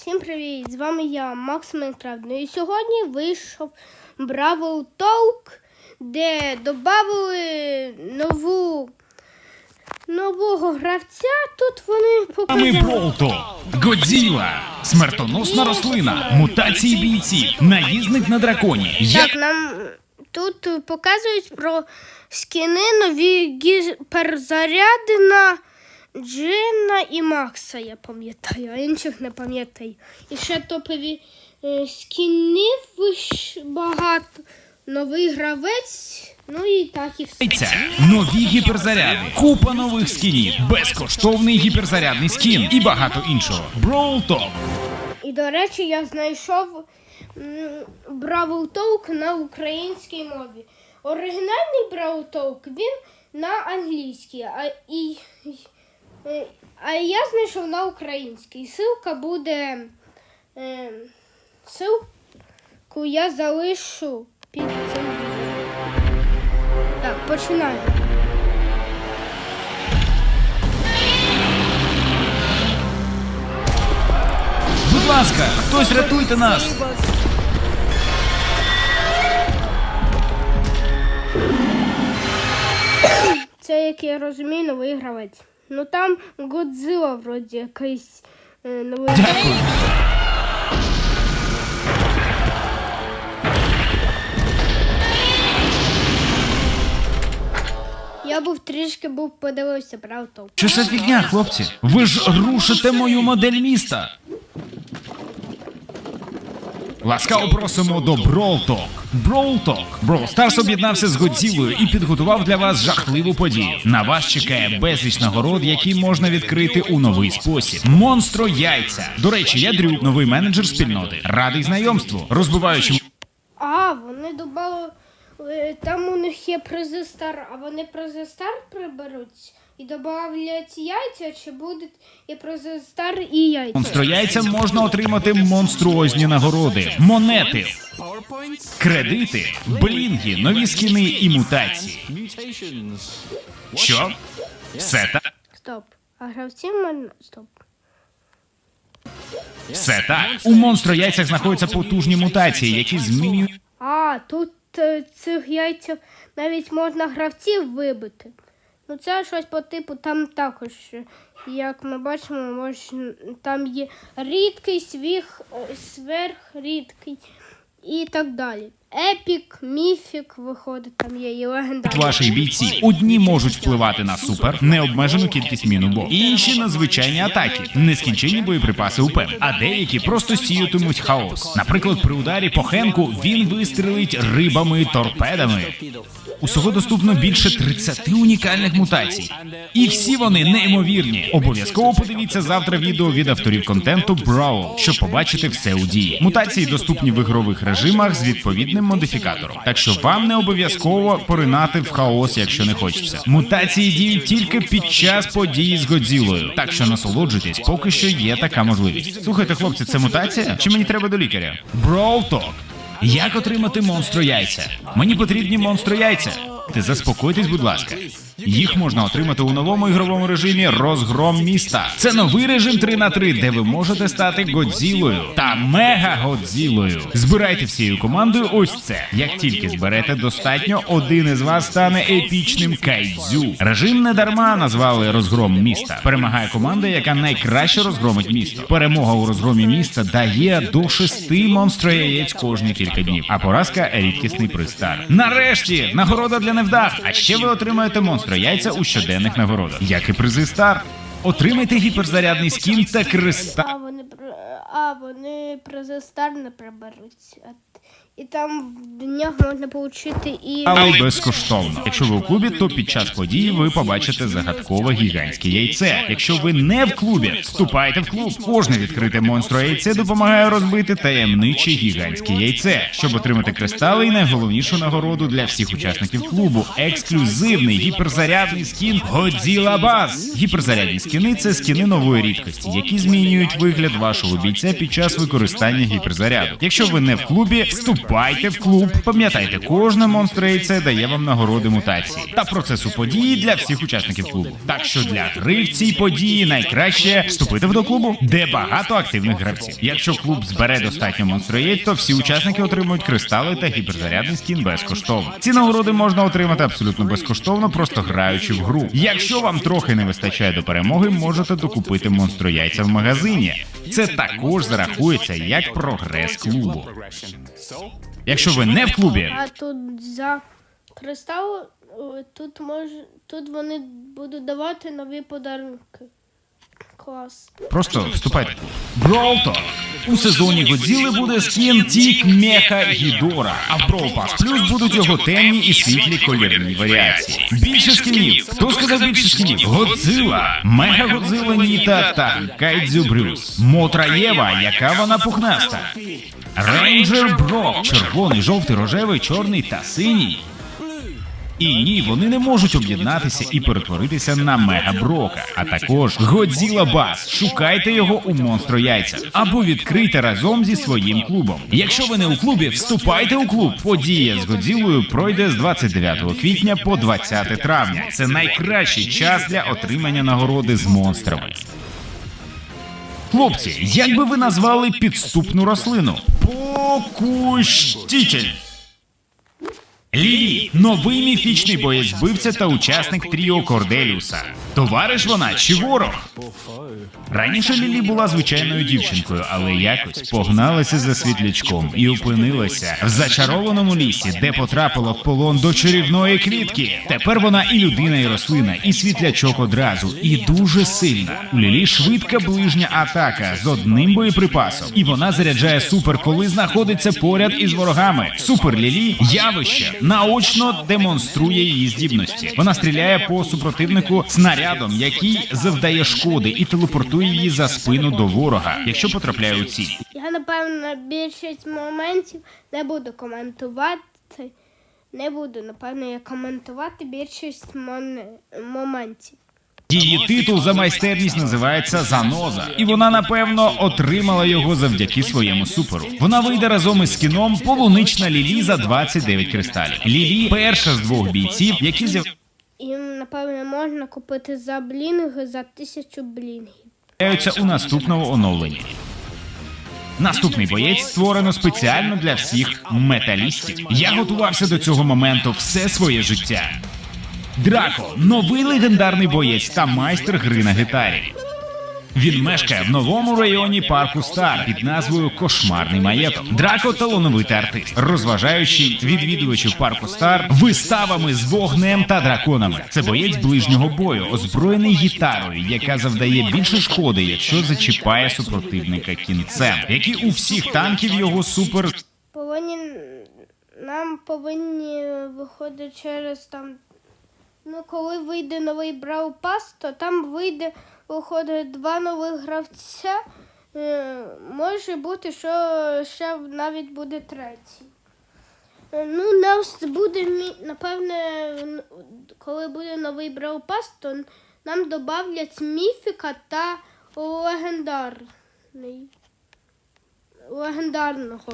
Всім привіт! З вами я, Макс Майнкрафт. Ну і сьогодні вийшов Бравл Толк, де додали нову нового гравця. Тут вони Ми показали. Бролто, Годзіла, смертоносна рослина, мутації бійців, наїзник на драконі. Я Так, нам тут показують про скіни нові гіперзаряди на Джина і Макса, я пам'ятаю, а інших не пам'ятаю. І ще топові е, скінів багато. Новий гравець, ну і так і все. Яйця, нові гіперзаряди, купа нових скінів, безкоштовний гіперзарядний скін і багато іншого. Бролто. І до речі, я знайшов Бравл Толк на українській мові. Оригінальний Бравл Толк він на англійській, а, і, а я знайшов на українській. Силка буде. Е, силку я залишу під цим відео. Так, починаємо. Будь ласка, хтось рятуйте нас. Це, як я розумію, новий гравець. Ну там Годзилла вроді якийсь е, новий. Я був трішки був подивився, правда. Що це фігня, хлопці? Ви ж рушите мою модель міста. Ласкаво просимо до Бролток. Бролток. Brawl Stars об'єднався з Годзілою і підготував для вас жахливу подію. На вас чекає безліч нагород, які можна відкрити у новий спосіб. Монстро яйця. До речі, я Дрю, новий менеджер спільноти. Радий знайомству. Розбиваючи А, вони додали. е, Там у них є презистар, а вони презистар приберуть і додавлять яйця, чи будуть і презистар, і яйця. монстро яйця можна отримати монструозні нагороди, монети, кредити, блінги, нові скіни і мутації. Що? Все так? Стоп. А гравці мене. Стоп. Все так. У монстро яйцях знаходяться потужні мутації, які змінюють А, тут е, цих яйців навіть можна гравців вибити. Ну це щось по типу там також. Як ми бачимо, можна, там є рідкий, свіх, сверхрідкий і так далі. Епік, міфік виходить, там є і легендарний. ваших бійців. Одні можуть впливати на супер, необмежену кількість мін у бок. Інші на звичайні атаки, нескінченні боєприпаси УП. А деякі просто сіятимуть хаос. Наприклад, при ударі по Хенку він вистрелить рибами торпедами. Усього доступно більше 30 унікальних мутацій. І всі вони неймовірні. Обов'язково подивіться завтра відео від авторів контенту Brawl, щоб побачити все у дії. Мутації доступні в ігрових режимах з відповідним модифікатором. Так що вам не обов'язково поринати в хаос, якщо не хочеться. Мутації діють тільки під час події з Годзілою. Так що насолоджуйтесь, поки що є така можливість. Слухайте, хлопці, це мутація? Чи мені треба до лікаря? Brawl Talk. Як отримати монстро яйця? Мені потрібні монстро яйця. Ти заспокойтесь, будь ласка. Їх можна отримати у новому ігровому режимі Розгром міста. Це новий режим 3 на 3 де ви можете стати Годзілою та мега Годзілою. Збирайте всією командою ось це. Як тільки зберете достатньо, один із вас стане епічним кайдзю. Режим не дарма назвали розгром міста. Перемагає команда, яка найкраще розгромить місто. Перемога у розгромі міста дає до шести монстро яєць кожні кілька днів. А поразка рідкісний пристар. Нарешті нагорода для невдах. А ще ви отримаєте монстро яйця у щоденних нагородах, як і призи стар. Отримайте гіперзарядний скін та кристал. А вони а вони презистар не приберуть. І там в днях можна отримати і. Але безкоштовно. Якщо ви у клубі, то під час події ви побачите загадкове гігантське яйце. Якщо ви не в клубі, вступайте в клуб. Кожне відкрите монстро яйце допомагає розбити таємниче гігантське яйце, щоб отримати кристали і найголовнішу нагороду для всіх учасників клубу ексклюзивний гіперзарядний скін Godzilla Buzz. Гіперзарядні скіни це скіни нової рідкості, які змінюють вигляд вашого бійця під час використання гіперзаряду. Якщо ви не в клубі, вступайте Вступайте в клуб. Пам'ятайте, кожне монстр це дає вам нагороди мутації та процесу події для всіх учасників клубу. Так що для гри в цій події найкраще вступити до клубу, де багато активних гравців. Якщо клуб збере достатньо монстроєць, то всі учасники отримують кристали та гіперзарядний скін безкоштовно. Ці нагороди можна отримати абсолютно безкоштовно, просто граючи в гру. Якщо вам трохи не вистачає до перемоги, можете докупити монстрояйця в магазині. Це також зарахується як прогрес клубу. Якщо ви не в клубі, А тут за кристал тут мож, тут вони будуть давати нові подарунки. Клас. Просто вступайте. Brawl Talk. У сезоні Годзіли буде скін Тік Меха Гідора, а в Brawl Pass Plus будуть його темні і світлі кольорні варіації. Більше скінів. Хто сказав більше скінів? Годзила, Мега Годзила Ніта та Кайдзю Брюс. Мотра Єва, яка вона пухнаста. Рейнджер Брок, червоний, жовтий, рожевий, чорний та синій. І ні, вони не можуть об'єднатися і перетворитися на Мега Брока. А також Годзіла Бас. Шукайте його у монстро яйцях або відкрийте разом зі своїм клубом. Якщо ви не у клубі, вступайте у клуб. Подія з Годзілою пройде з 29 квітня по 20 травня. Це найкращий час для отримання нагороди з монстрами. Хлопці, як би ви назвали підступну рослину? Покущитель. Лілі новий міфічний боєць-вбивця та учасник тріо Корделіуса. Товариш вона чи ворог? Раніше Лілі була звичайною дівчинкою, але якось погналася за світлячком і опинилася в зачарованому лісі, де потрапила в полон до чарівної квітки. Тепер вона і людина, і рослина, і світлячок одразу, і дуже сильна. У Лілі швидка ближня атака з одним боєприпасом, і вона заряджає супер, коли знаходиться поряд із ворогами. Супер Лілі явище наочно демонструє її здібності. Вона стріляє по супротивнику снарядом, який завдає шкоди, і телепортує її за спину до ворога, якщо потрапляє у ціль. Я напевно більшість моментів не буду коментувати. Не буду, напевно, я коментувати більшість моментів. Її титул за майстерність називається Заноза, і вона напевно отримала його завдяки своєму суперу. Вона вийде разом із кіном Полунична Лілі за 29 кристалів. Лілі перша з двох бійців, які Їм, напевно, можна купити за блінги за тисячу блінгів. з'являються у наступному оновленні. Наступний боєць створено спеціально для всіх металістів. Я готувався до цього моменту все своє життя. Драко новий легендарний боєць та майстер гри на гітарі. Він мешкає в новому районі парку Стар під назвою Кошмарний маєток. Драко талановитий артист, розважаючий відвідувачів парку Стар виставами з вогнем та драконами. Це боєць ближнього бою, озброєний гітарою, яка завдає більше шкоди, якщо зачіпає супротивника кінцем, як у всіх танків його супер Повинні нам повинні виходити через там. Ну, коли вийде новий Брау Пас, то там вийде, виходить два нових гравця. Е, може бути, що ще навіть буде третій. Е, Ну, нас буде, напевне, коли буде новий Брау Пас, то нам додавлять міфіка та легендарний. Легендарного.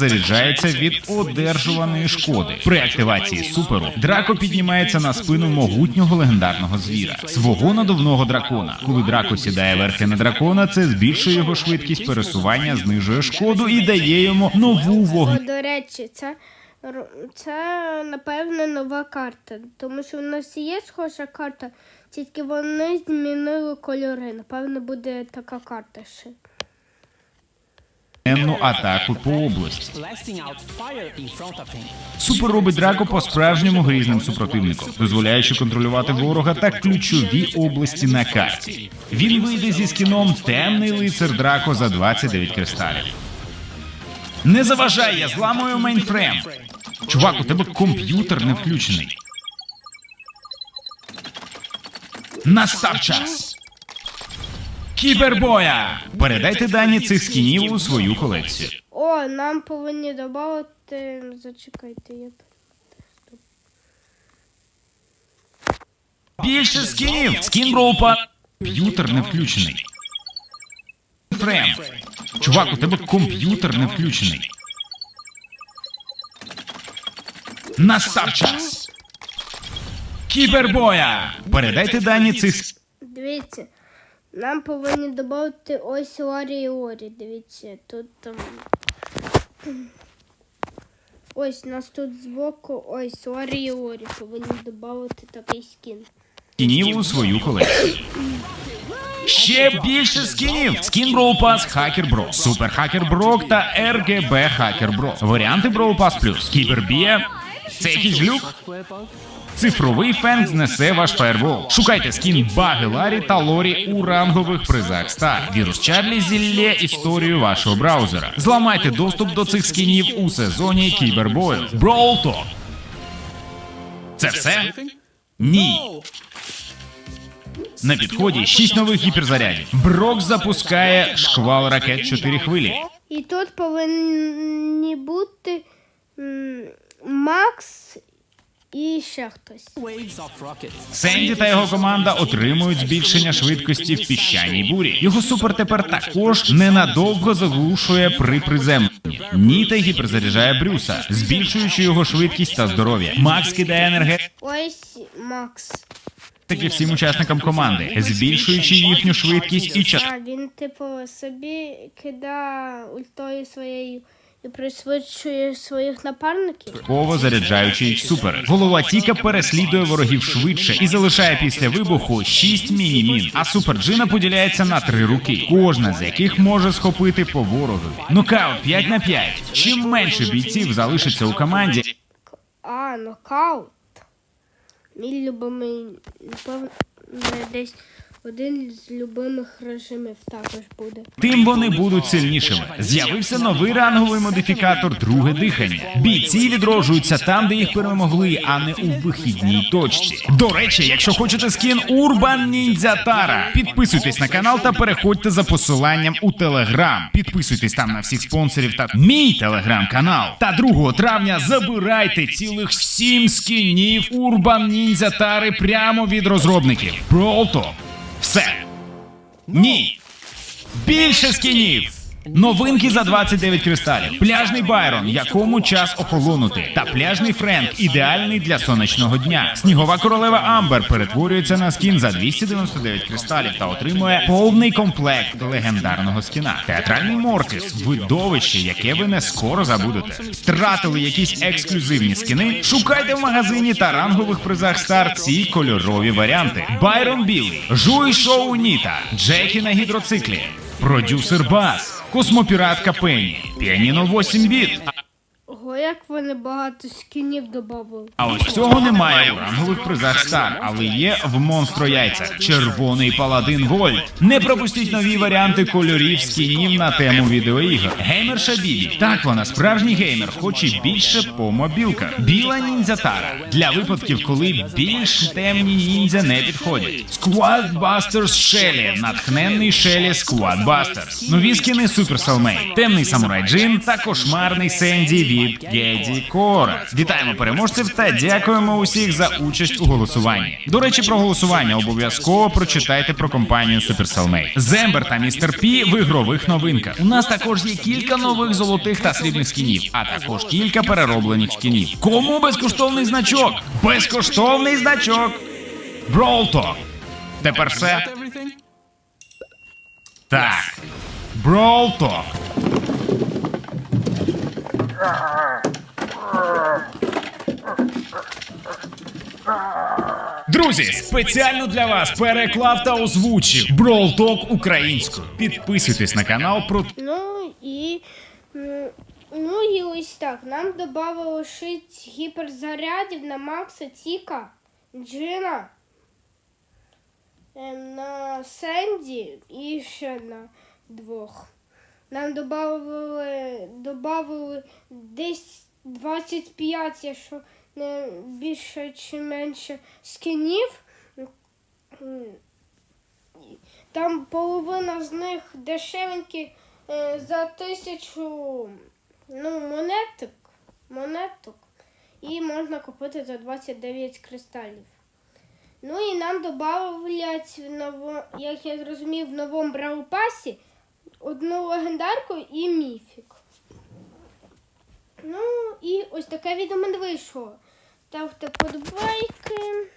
Заряджається від одержуваної шкоди. При активації суперу Драко піднімається на спину могутнього легендарного звіра, свого надувного дракона. Коли Драко сідає верхи на дракона, це збільшує його швидкість пересування, знижує шкоду і дає йому нову вогню. до речі, це, це напевне нова карта, тому що в нас є схожа карта, тільки вони змінили кольори. Напевно, буде така карта ще. Атаку по області. Супер робить Драко по-справжньому грізним супротивником, дозволяючи контролювати ворога та ключові області на карті. Він вийде зі скіном темний лицар Драко за 29 кристалів. Не заважай, я зламую мейнфрейм. Чувак, у тебе комп'ютер не включений. Настав час. Кібербоя! Передайте дані цих скінів у свою колекцію. О, нам повинні додати. Зачекайте, я. Більше скінів! Скін Броупа. Комп'ютер не включений. Фрем. Чувак, у тебе комп'ютер не включений. Настав час. Кібербоя! Передайте дані цих нам повинні додати ось Орі і Орі. Дивіться, тут там. Ось у нас тут збоку ось Орі і Орі. Повинні додати такий скін. скінів у свою колекцію. Ще більше скінів. Скін Pass Hacker Bro, Супер Hacker Брок та RGB Hacker Bro. Варіанти Pass Plus. Кібербія. Це якийсь глюк? Цифровий фен знесе ваш фаербол. Шукайте скін Баги Ларі та Лорі у рангових призах Стар. Вірус Чарлі зілє історію вашого браузера. Зламайте доступ до цих скінів у сезоні Кібербою. Talk. Це все? Ні. На підході 6 нових гіперзарядів. Брок запускає шквал ракет 4 хвилі. І тут повинні бути Макс і ще хтось. Сенді та його команда отримують збільшення швидкості в піщаній бурі. Його супер тепер також ненадовго заглушує при приземленні. Ніта гіперзаряджає Брюса, збільшуючи його швидкість та здоров'я. Макс кидає енергетики Ось Макс. всім учасникам команди, збільшуючи їхню швидкість і час. А він, типу, собі кидає ультою своєю і пришвидшує своїх напарників. Ково заряджаючи їх супер. Голова Тіка переслідує ворогів швидше і залишає після вибуху 6 міні-мін. А супер Джина поділяється на три руки, кожна з яких може схопити по ворогові. Нокаут 5 на 5. Чим менше бійців залишиться у команді, А, нокаут. Мій любимий, напевно, десь один з любимих режимів також буде. тим вони будуть сильнішими. З'явився новий ранговий модифікатор друге дихання. Бійці відроджуються там, де їх перемогли, а не у вихідній точці. До речі, якщо хочете скін Урбан Ніндзя Тара, підписуйтесь на канал та переходьте за посиланням у Телеграм. Підписуйтесь там на всіх спонсорів та мій телеграм-канал. Та 2 травня забирайте цілих 7 скінів Урбан Ніндзя Тари прямо від розробників. Talk. Все. Ні. Більше скінів. Новинки за 29 кристалів. Пляжний Байрон, якому час охолонути. Та пляжний Френк, ідеальний для сонячного дня. Снігова королева Амбер перетворюється на скін за 299 кристалів та отримує повний комплект легендарного скіна. Театральний Мортіс видовище, яке ви не скоро забудете. Втратили якісь ексклюзивні скіни? Шукайте в магазині та рангових призах Стар ці кольорові варіанти. Байрон Білий, Жуй Шоу Ніта, Джекі на гідроциклі. Продюсер Бас, Космопіратка Пенні, Піаніно 8 біт. Як вони багато скінів додали. А ось цього немає у рангових призах Стар, але є в монстро яйцях. Червоний паладин Вольт. Не пропустіть нові варіанти кольорів скінів на тему відеоігр. Геймерша Бібі. Так вона справжній геймер, хоч і більше по мобілках. Біла ніндзя Тара. Для випадків, коли більш темні ніндзя не підходять. Squad Busters Shelly. Натхненний Shelly Squad Busters. Нові скіни Super. Темний самурай Джин та кошмарний Сенді від Геді Кора. Вітаємо переможців та дякуємо усіх за участь у голосуванні. До речі, про голосування обов'язково прочитайте про компанію Super Soulmate. Зембер та Містер Пі в ігрових новинках. У нас також є кілька нових золотих та срібних скінів, а також кілька перероблених скінів. Кому безкоштовний значок? Безкоштовний значок. Talk. Тепер все. Так. Talk. Друзі, спеціально для вас переклав та озвучив Brawl Talk українською. Підписуйтесь на канал про Ну і. Ну і ось так. Нам додали 6 гіперзарядів на Макса Тіка, Джина, е, на Сенді і ще на двох. Нам додали, додали десь 25, якщо не більше чи менше скінів. М, Там половина з них дешевенькі е, за тисячу ну, монеток, монеток. І можна купити за 29 кристалів. Ну і нам додавлять, як я зрозумів, в новому браупасі одну легендарку і міфік. Ну і ось таке відео мене вийшло. ставте подбайки.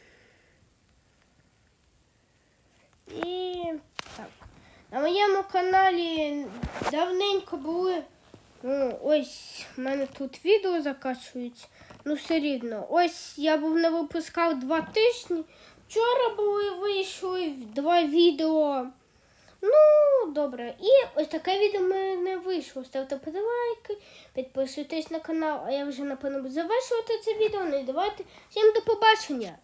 І так. На моєму каналі давненько були. Ну, ось в мене тут відео закачують. Ну, все рівно. Ось я був не випускав два тижні. Вчора були вийшли два відео. Ну, добре. І ось таке відео в мене вийшло. Ставте подобайки, підписуйтесь на канал, а я вже напевно буду завершувати це відео. Ну і давайте. Всім до побачення!